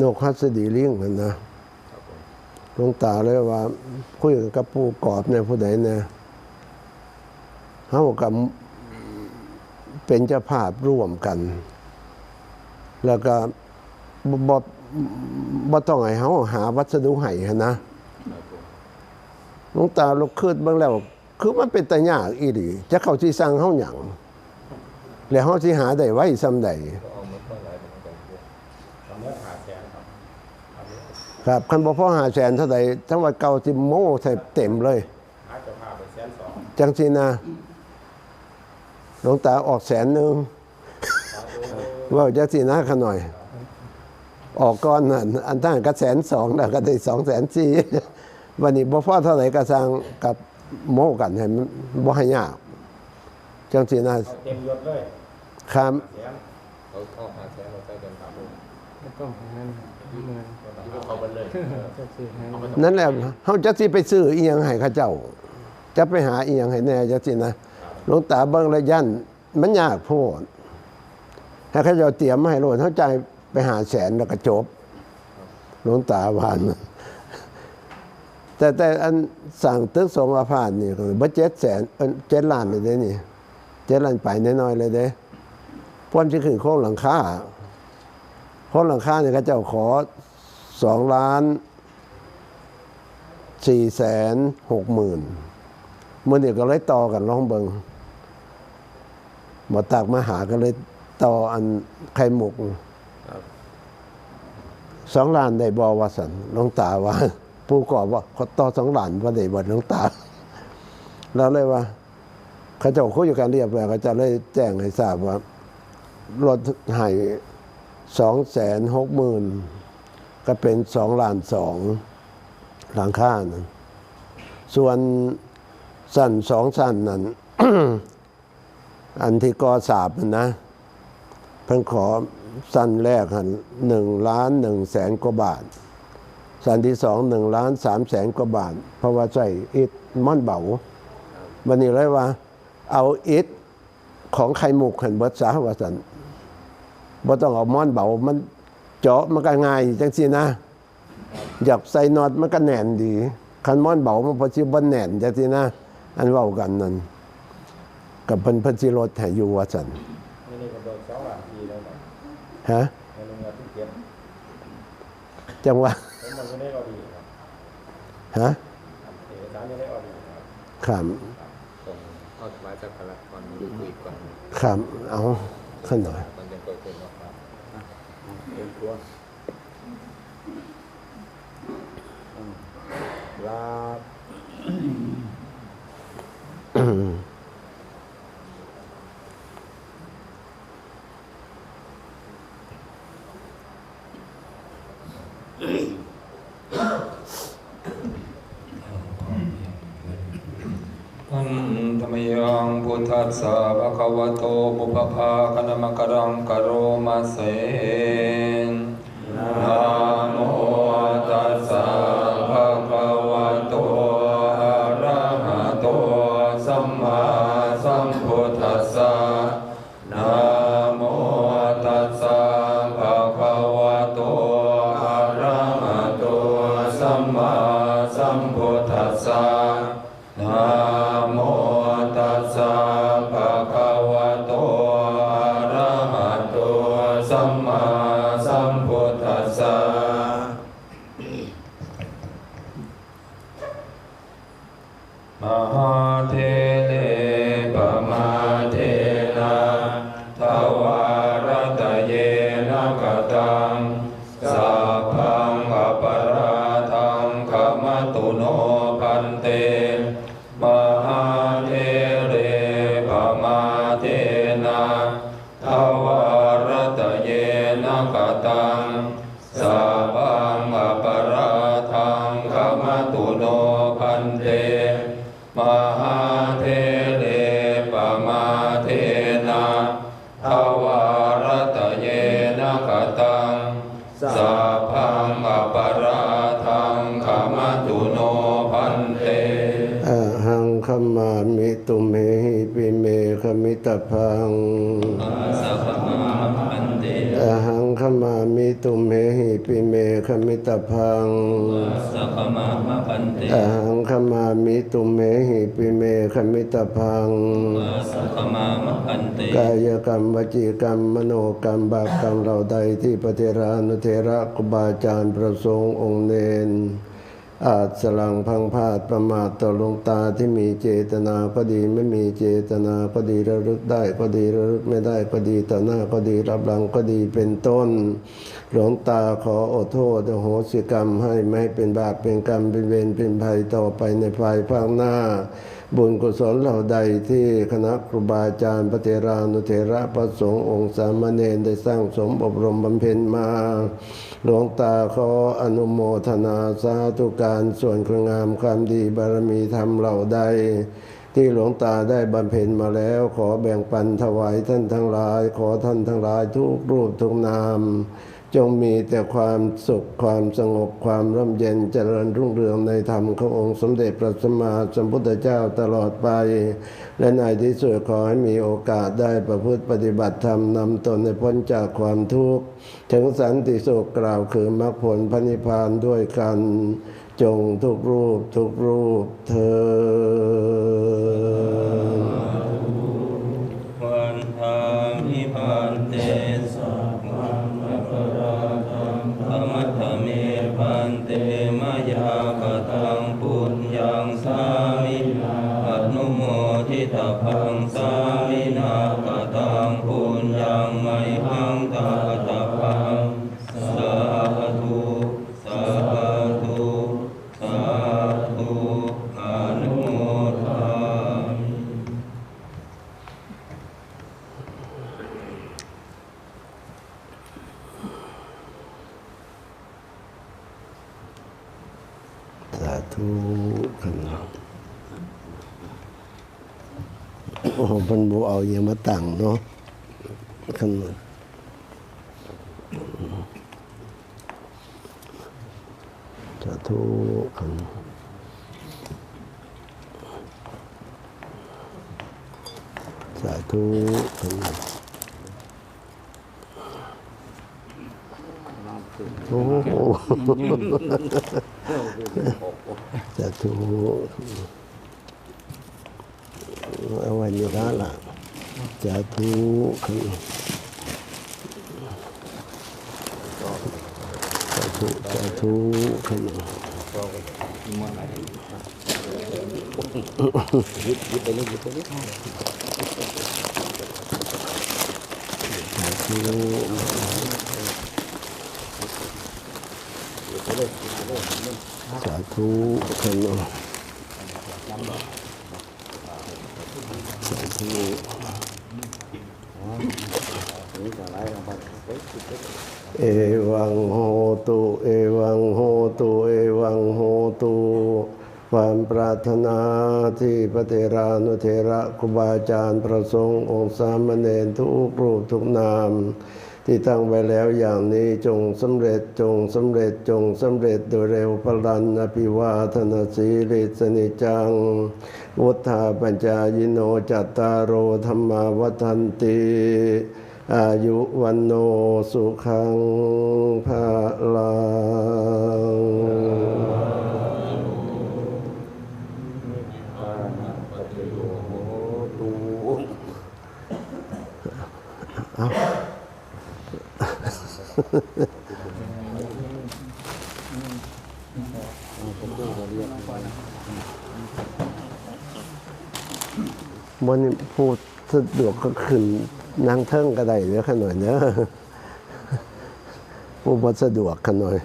นกฮัสดีลิงนั่นนะหลวงตาเลยว่า คุยกับผู้กอบเนี่ยผู้ใดเนี่ยเฮากับเป็นเจ้าภาพร่วมกัน แล้วก็บ่บ่บ่ต้องให้เฮาหาวัสดุให้หั้นนะหลวงตาลุกขึ้นเบิ่งแล้ว คือมันเป็นตายากอีหลีจะเข้าสิสั่งเฮาหยังแล้วเฮาสิหาได้ไว้ซำใด ครับคันบ่พอหาแสนเท่าใดทั้งวัดเก่าสิโม่ใส่เต็มเลยหาเจ้าภาพไปแสนสองจังสินะหลวงตาออกแสนหนึงว่าจังสินะขะหน่อย ออกก้อนนั่นอันตั้งก็แสนสองแล้วก็ได้สองแสนสี่วันนี้บ่พอเท่าไหร่ก็สร้างกับโม่กันให้มันบ่ให้ยากจังสินะเอาเต็มยศเลยครับแสนเขาเข้าหาแสนเราใช้เต็มสามหมื่น ไม่ต้องหาเงินที่พวกเขาเบิ้ลเลยจะซื้อหาเอาเงิไปนนั่นแหละเฮาจะสิไปซื้ออีหยังให้เขาเจ้า จะไปหาอีหยังให้แน่จังสินะหลวงตาเบิ่งระยันมันยากโพดให้เขาเจ้าเตรียมมาให้โลดเฮาจ่ายไปหาแสนแล้วก็จบหลวงตาว่านะแต่แต่อันสั่งตึกสงฆ์อาพาธนี่ก็บ่เจ็ดแสนเอิ้นเจ็ดล้านเลยเด้นี่เจ็ดล้านไปน้อยๆเลยเด้พร้อมสิขึ้นโครงหลังคา โครงหลังคาเนี่ยเขาเจ้าขอสองล้านสี่แสนหกหมื่นมื่อเดียวก็เลยต่อกันร้องเบิงหมอตากมาหาก็เลยต่ออันไข่หมกสองล้านได้บอวาสันหลวงตาว่า ผู้ก่อว่าเขาต่อสองล้านว่าได้บดหลวงตา แล้วเลยว่าเขาเจะคุยกันเรียบร้อยเขาจะเลยแจ้งให้ทราบว่ารถให้ สองแสนหกหมื่นก็เป็นสองล้านสองหลังคานั้นส่วนสั้นสองสั้นนั้น อันที่กอสาบนั่นนะเพิ่งขอสั้นแรกหันหนึ่งล้านหนึ่งแสนกว่าบาท สั้นที่สองหนึ่งล้านสามแสนกว่าบาท เพราะว่าใส่อิฐม่อนเบาวันนี้เลยว่า เอาอิฐของไข่มุกหันเบิดสาว่าสัน บ่ต้องเอาม่อนเบามันเจาะมันก็ง่ายจังสินะ อยากใส่น็อตมันก็แน่นดีคันม้อนเบามันพอชิบนแน่นจังซี่นะ อันเว้ากันนั่นกับเพิ่นเพิ่นสิรถให้อยู่ว่าซั่นนี่นี่ก็โดนสองล้านทีแล้วนะฮะในโรงงานที่เก็บจังว่าผมมันก็ได้ออดีครับฮะเอกสารจะได้ออดีครับครับส่งเข้าสบายจากพลักก่อนดูคุยก่อนครับเอาขึ้นหน่อยตอน เย็นเปิดเผยเนาะครับเต็มตัวลา อันธรรมยัง พุทธัสสะภะคะวะโตบุพพาคณมกรังกโรมาเสนนะโมตัสสะภะคะวะโตอะระหะโตสัมมาสัมพุทธัสสะนะโมตัสสะภะคะวะโตอะระหะโตสัมมาสัมพุทธัสสะนะโม ตัส พังสัพพะพันเตอะหังขมามิตุมเหหิปิเมขมิตพังสัพมามะพันเตอหังขมามิตุมเหหิปิเมขมิตพังสัพมามะพันเตกายกรรมวจีกรรมมโนกรรมบาปกรรมเราใดที่พระเทรานุเทระครูบาอาจารย์ประสงค์องค์เนน อาจสลังพังพาดประมาทต่อหลวงตาที่มีเจตนาก็ดีไม่มีเจตนาก็ดีระลึกได้ก็ดีระลึกไม่ได้ก็ดีต่อหน้าก็ดีรับหลังก็ดีเป็นต้น หลวงตาขออโทษโหสิกรรมให้ไม่ให้เป็นบาปเป็นกรรมเป็นเวรเป็นภัยต่อไปในภายภาคหน้า บุญกุศลเหล่าใดที่คณะครูบาอาจารย์พระเทรานุเทระพระสงฆ์องค์สามเณรได้สร้างสมอบรมบำเพ็ญมา หลวงตาขออนุโมทนาสาธุการส่วนคุณงามความดีบารมีธรรมเหล่าใด ที่หลวงตาได้บำเพ็ญมาแล้วขอแบ่งปันถวายท่านทั้งหลาย ขอท่านทั้งหลายทุกรูปทุกนาม จงมีแต่ความสุขความสงบความร่มเย็นเจริญรุ่งเรืองในธรรมขององค์สมเด็จพระสัมมาสัมพุทธเจ้าตลอดไป และในที่สุดขอให้มีโอกาสได้ประพฤติปฏิบัติธรรมนำตนให้พ้นจากความทุกข์ ถึงสันติสุขกล่าวคือมรรคผลพระนิพพานด้วยกัน จงทุกรูปทุกรูปเธอ ธุกันโอ้บันบูเอาอย่างมาตั้งเนาะขันสาธุกันสาธุกัน โอ้โหสาธุเอาไว้อยู่ด้านหลังสาธุครับสาธุสาธุครับสาธุ สาธุครับสาธุเอวังโหตุเอวังโหตุเอวังโหตุความปรารถนาที่พระเทรานุเทระครูบาอาจารย์ประสงค์องค์สามเณรทุกรูปทุกนาม ที่ตั้งไว้แล้วอย่างนี้จงสำเร็จจงสำเร็จจงสำเร็จโดยเร็วพลันอภิวาทนาสีริสนิจัง วุฒาปัญญายโนจัตตารโอธรรมาวัฏันติ อายุวันโนสุขังภาลัง มันพูดสะดวกก็ขึ้นนั่งเทิงก็ได้เยอะขน่อยเนอะพูดสะดวกขน่อย